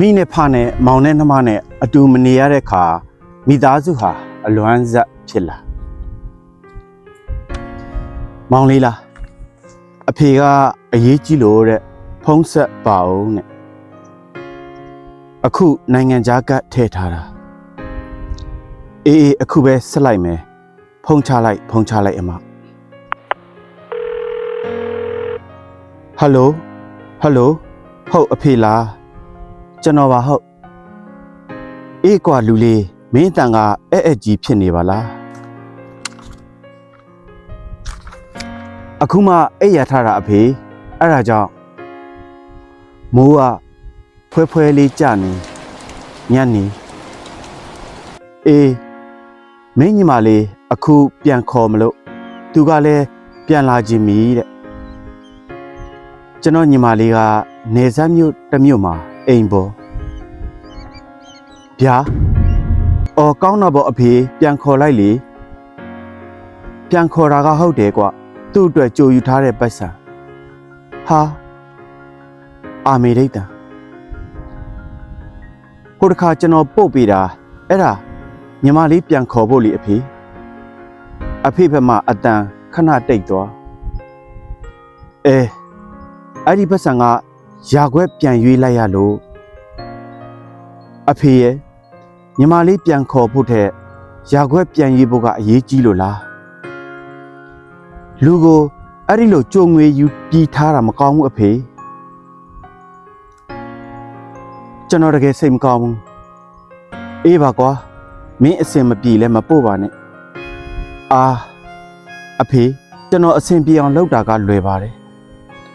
မိနဲ့ဖနဲ့မောင်နဲ့နှမနဲ့အတူမနေရတဲ့ခါမိသားစုဟာအလွမ်းဇက်ဖြစ်လာမောင်လေးလားအဖေကအရေးကြီးလို့တဲ့ဖုံးဆက်ပါအောင်တဲ့အခုနိုင်ငံခြားကတ်ထည့်ထားတာအေးအေးအခုပဲဆက်လိုက်မယ်ဖုံးချလိုက်ဖုံးချလိုက်အမဟယ်လိုဟယ်လိုဟုတ်အဖေလား ကျွန်တော်ပါဟုတ်အေးကွာလူလေးမင်းတန်ကအဲ့အဲ့ကြီးဖြစ်နေပါလားအခုမှအဲ့ရထားတာအဖေအဲ့ဒါကြောင့်မိုးကဖွဲဖွဲလေးကြနေညနေအေးမင်းညီမလေးအခုပြန်ခေါ်မလို့သူကလည်းပြန်လာခြင်းမီတဲ့ကျွန်တော်ညီမလေးကနေဆက်မြို့တစ်မြို့မှာ အိမ်ပေါ်ဗျာအော်ကောင်းတော့ဗောအဖေပြန်ခေါ်လိုက်လေပြန်ခေါ်တာကဟုတ်တယ်ကွသူ့အတွက်ကြိုယူထားတဲ့ပိုက်ဆံဟာအာမေဒိတ်တံဟိုတစ်ခါကျွန်တော်ပို့ပေးတာအဲ့ဒါညီမလေးပြန်ခေါ်ဖို့လေအဖေအဖေဘက်မှအတန်ခဏတိတ်သွားအဲအဲ့ဒီပတ်စံက ရာခွက်ပြန်ရွေးလိုက်ရလို့အဖေရဲ့ညီမလေးပြန်ခေါ်ဖို့တဲ့ရာခွက်ပြန်ရွေးဖို့ကအရေးကြီးလို့လားလူကိုအဲ့ဒီလိုကြုံငွေယူပြီးထားတာမကောင်းဘူးအဖေကျွန်တော်တကယ်စိတ်မကောင်းဘူးအေးပါကွာမင်းအစင်မပြေလဲမပို့ပါနဲ့အာအဖေကျွန်တော်အစင်ပြေအောင်လုပ်တာကလွယ်ပါတယ်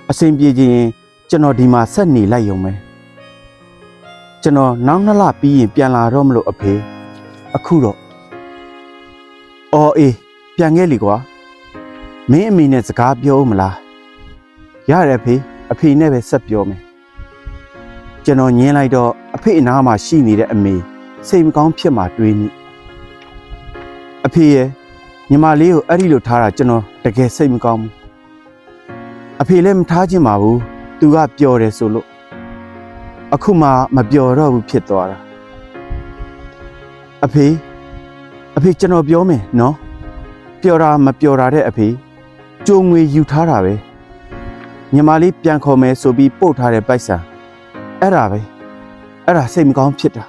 အစင်ပြေခြင်း ကျွန်တော်ဒီမှာဆက်နေလိုက်ရုံပဲကျွန်တော်နောက်နှစ်လပြီးရင်ပြန်လာတော့မလို့အဖေအခုတော့အော်အေးပြန်ခဲ့လीကွာမင်းအမေနဲ့စကားပြောဦးမလားရတယ်အဖေအဖေနဲ့ပဲဆက်ပြောမယ်ကျွန်တော်ညင်းလိုက်တော့အဖေအနားမှာရှိနေတဲ့အမေစိတ်မကောင်းဖြစ်မှတွေးမိအဖေရဲ့ညီမလေးကိုအဲ့ဒီလိုထားတာကျွန်တော်တကယ်စိတ်မကောင်းဘူးအဖေလည်းမထားချင်ပါဘူး သူကပျော်တယ်ဆိုလို့အခုမှမပျော်တော့ဘူးဖြစ်သွားတာအဖေအဖေကျွန်တော်ပြောမယ်နော်ပျော်တာမပျော်တာတဲ့အဖေကြုံငွေယူထားတာပဲညီမလေးပြန်ခေါ်မယ်ဆိုပြီးပို့ထားတဲ့ပိုက်ဆံအဲ့ဒါပဲအဲ့ဒါစိတ်မကောင်းဖြစ်တာ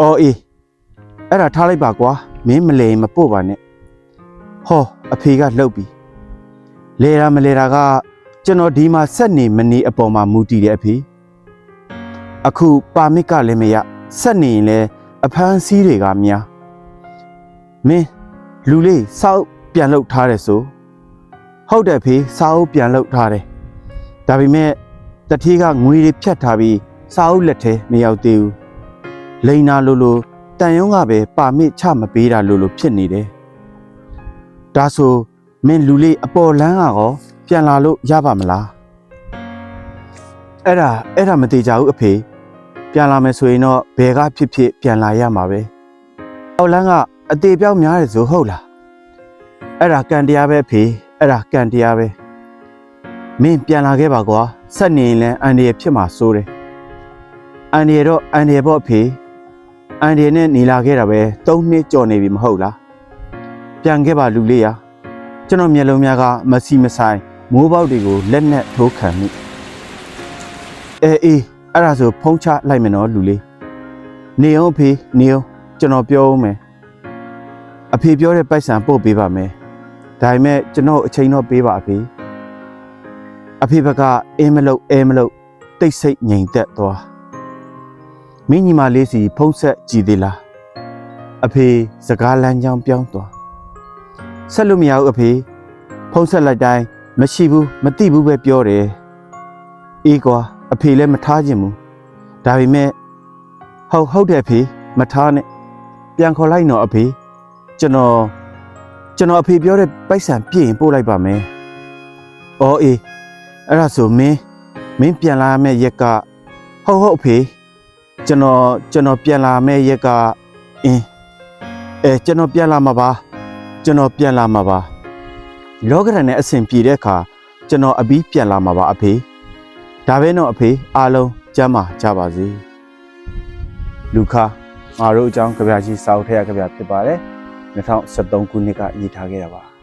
အော်အေးအဲ့ဒါထားလိုက်ပါကွာမင်းမလဲရင်မပို့ပါနဲ့ဟောအဖေကလှုပ်ပြီလဲတာမလဲတာက ကျွန်တော်ဒီမှာဆက်နေမနေအပေါ်မှာမူတည်တယ်အဖေအခုပါမစ်ကလည်းမရဆက်နေရင်လည်းအဖမ်းဆီးတွေကများမင်းလူလေးစောက်ပြန်လုတ်ထားတယ်ဆိုဟုတ်တယ်ဖေစာအုပ်ပြန်လုတ်ထားတယ်ဒါပေမဲ့တတိကငွေတွေဖြတ်ထားပြီးစာအုပ်လက်ထဲမရောက်သေးဘူးလိန်နာလိုလိုတန်ယုံကပဲပါမစ်ချမပေးတာလိုလိုဖြစ်နေတယ်ဒါဆိုမင်းလူလေးအပေါ်လန်းကရော ပြန်လာလို့ရပါမလားအဲ့ဒါအဲ့ဒါမသေးကြဘူးအဖေပြန်လာမယ်ဆိုရင်တော့ဘယ်ကဖြစ်ဖြစ်ပြန်လာရမှာပဲအောက်လန်းကအသေးပြောက်များတယ်ဆိုဟုတ်လားအဲ့ဒါကံတရားပဲအဖေအဲ့ဒါကံတရားပဲမင်းပြန်လာခဲ့ပါကွာဆက်နေရင်လည်းအန်ဒီရဖြစ်မှာစိုးတယ်အန်ဒီရတော့အန်ဒီရပေါ့အဖေအန်ဒီရနဲ့နေလာခဲ့တာပဲ၃နှစ်ကြော်နေပြီမဟုတ်လားပြန်ခဲ့ပါလူလေးရာကျွန်တော်မျက်လုံးများကမစီမဆိုင် မိုးပေါက်တွေကိုလက်နဲ့ထိုးခံမိအဲအေးအဲ့ဒါဆိုဖုံးချလိုက်မယ်နော်လူလေးနေအောင်အဖေနေအောင်ကျွန်တော်ပြောဦးမယ်အဖေပြောတဲ့ပိုက်ဆံပို့ပေးပါမယ်ဒါပေမဲ့ကျွန်တော်အချိန်တော့ပေးပါအဖေအဖေဘက်ကအင်းမလို့အဲမလို့တိတ်ဆိတ်ငြိမ်သက်သွားမင်းညီမလေးစီဖုံးဆက်ကြည်သေးလားအဖေစကားလမ်းကြောင်းပြောင်းသွားဆက်လို့မရဘူးအဖေဖုံးဆက်လိုက်တိုင်း မရှိဘူးမသိဘူးပဲပြောတယ်အေးကွာအဖေလည်းမထားခြင်းဘူးဒါပေမဲ့ဟုတ်ဟုတ်တယ်အဖေမထားနဲ့ပြန်ခေါ်လိုက်တော့အဖေကျွန်တော်ကျွန်တော်အဖေပြောတဲ့ပိုက်ဆံပြည့်ရင်ပို့လိုက်ပါမယ်အော်အေးအဲ့ဒါဆိုမင်းမင်းပြန်လာမယ့်ရက်ကဟုတ်ဟုတ်အဖေကျွန်တော်ကျွန်တော်ပြန်လာမယ့်ရက်ကအင်းအဲကျွန်တော်ပြန်လာမှာပါကျွန်တော်ပြန်လာမှာပါ လောကရန်နဲ့အဆင်ပြေတဲ့အခါကျွန်တော်အပြီးပြန်လာမှာပါအဖေဒါပဲတော့အဖေအားလုံးကျမ်းမာကြပါစေလူခါငါတို့အကြောင်းကြပြရှိစာအုပ်ထည့်ရကြပြဖြစ်ပါတယ်2013ခုနှစ်ကရေးထားခဲ့တာပါ